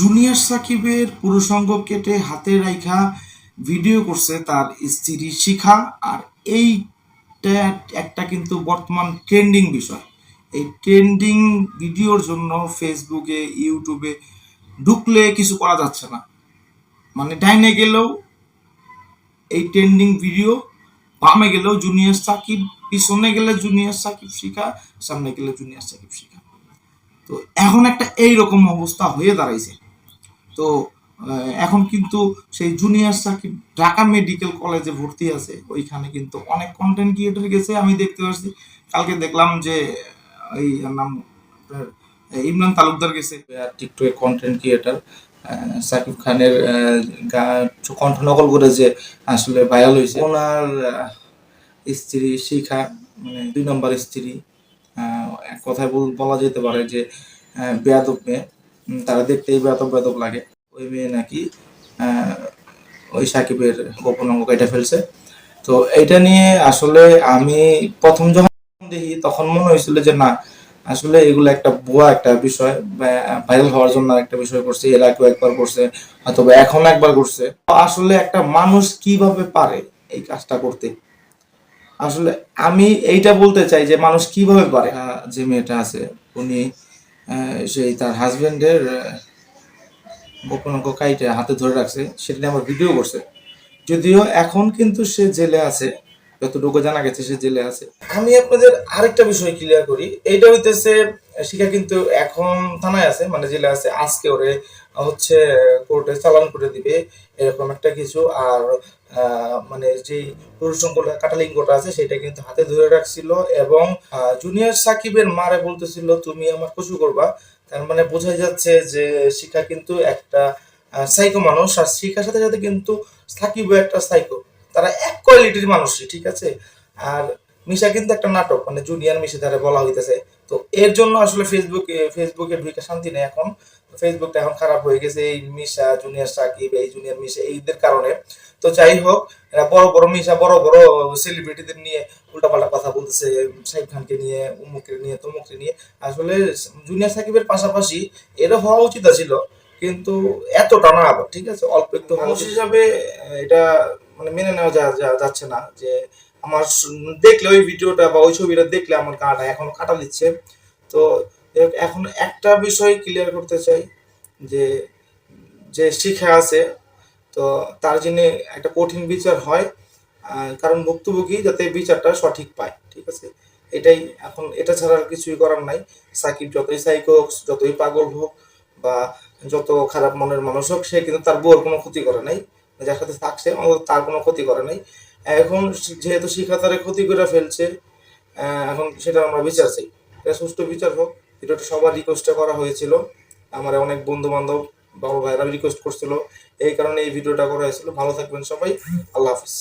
Junior সাকিবের পুরুষঙ্গ কেটে হাতে রাইখা ভিডিও করছে তার স্ত্রী শিখা। আর এইটা একটা কিন্তু বর্তমান ট্রেন্ডিং বিষয়। এই ট্রেন্ডিং ভিডিওর জন্য ফেসবুকে, ইউটিউবে ঢুকলে কিছু করা যাচ্ছে না। মানে ডাইনে গেলেও এই ট্রেন্ডিং ভিডিও, বামে গেলেও জুনিয়র সাকিব, পিছনে গেলে জুনিয়র সাকিব শিখা, সামনে গেলে জুনিয়র সাকিব শিখা। তো এখন একটা এই রকম অবস্থা হয়ে দাঁড়াইছে। তো এখন কিন্তু সেই জুনিয়র সাকিব ঢাকা মেডিকেল কলেজে ভর্তি আছে ওইখানে কিন্তু অনেক কন্টেন্ট ক্রিয়েটর গেছে আমি দেখতে পাচ্ছি কালকে দেখলাম যে এই নাম ইমরান তালুকদার গেছে। টিকটকে কন্টেন্ট ক্রিয়েটার সাকিব খানের আহ, গা- কণ্ঠ নকল করে যে আসলে ভাইরাল হয়েছে। ওনার স্ত্রী শিখা মানে দুই নম্বর স্ত্রী এক কথায় বলা যেতে পারে যে বেয়াদব মেয়ে। তারা দেখতেই বেয়াদব বেয়াদব লাগে। ওই মেয়ে নাকি ওই সাকিবের গোপন অঙ্গ কেটে ফেলছে। তো এটা নিয়ে আসলে আমি প্রথম যখন দেখি, তখন মনে হয়েছিল যে না, আসলে এগুলো একটা ভুয়া একটা বিষয় ভাইরাল হওয়ার জন্য একটা বিষয় করছে, এর আগেও একবার করছে, অথবা এখন একবার করছে। আসলে একটা মানুষ কীভাবে পারে এই কাজটা করতে? আসলে আমি এইটা বলতে চাই যে মানুষ কীভাবে পারে? যে মেয়েটা আছে, উনি সেই তার হাজব্যান্ডের গোপন অঙ্গ কাইটে হাতে ধরে রাখছে। সেটা নিয়ে আমার ভিডিও করছে। যদিও এখন কিন্তু সে জেলে আছে। যতটুকু জানা গেছে সে জেলে আছে। আমি আপনাদের আরেকটা বিষয় ক্লিয়ার করি। এইটা হইতেছে শিখা কিন্তু এখন থানায় আছে মানে জেলে আছে। আজকে ওরে হচ্ছে কোর্টে চালান করে দিবে, এরকম একটা কিছু। আর মানে যে পুরুষঙ্গ কাটালিঙ্গটা আছে, সেটা কিন্তু হাতে ধরে রাখছিল। এবং জুনিয়র সাকিবের মারে বলতেছিল, তুমি আমার কচু করবা। তার মানে বোঝাই যাচ্ছে যে শিখা কিন্তু একটা সাইকো মানুষ। আর শিখার সাথে সাথে কিন্তু সাকিবও একটা সাইকো তারা এক কোয়ালিটির মানুষই ঠিক আছে? আর মিশা কিন্তু একটা নাটক মানে জুনিয়র মিশে দ্বারা বলা হইতেছে। তো এর জন্য আসলে ফেসবুকে ফেসবুকে ঢুকে শান্তি নেই এখন। ফেসবুকটা এখন খারাপ হয়ে গেছে এই মিশা জুনিয়র সাকিব এই জুনিয়র মিশা এইদের কারণে। তো যাই হোক এরা বড় বড় মিশা বড় বড় সেলিব্রিটিদের নিয়ে উল্টাপাল্টা কথা বলতেছে সাকিব খানকে নিয়ে উমুককে নিয়ে তমুককে নিয়ে। আসলে জুনিয়র সাকিবের পাশাপাশি এরও হওয়া উচিত ছিল কিন্তু এতটা না আবার ঠিক আছে? অল্প একটু মানুষ হিসাবে এটা মানে মেনে নেওয়া যাচ্ছে না। যে আমার দেখলে ওই ভিডিওটা বা ওই ছবিটা দেখলে আমার গাটা এখন কাটা দিচ্ছে। তো এখন একটা বিষয় ক্লিয়ার করতে চাই, যে যে শিখা আছে, তো তার জন্য একটা কঠিন বিচার হয় কারণ ভুক্তভোগী যাতে বিচারটা সঠিক পায়, ঠিক আছে? এটাই এখন, এটা ছাড়া আর কিছুই করার নাই। সাকিব যতই সাইকো হোক, যতই পাগল হোক, বা যত খারাপ মনের মানুষ হোক, সে কিন্তু তার বউর কোনো ক্ষতি করে নাই। যার সাথে থাকছে তার কোনো ক্ষতি করে নাই। এখন যেহেতু শিক্ষাতারে তারে ক্ষতি করে ফেলছে এখন সেটা আমরা বিচার চাই। এটা সুষ্ঠু বিচার হোক। ভিডিওটা সবার রিকোয়েস্টটা করা হয়েছিল। আমার অনেক বন্ধু বান্ধব বাবা ভাইরা রিকোয়েস্ট করছিল। এই কারণে এই ভিডিওটা করা হয়েছিল। ভালো থাকবেন সবাই। আল্লাহ হাফিজ।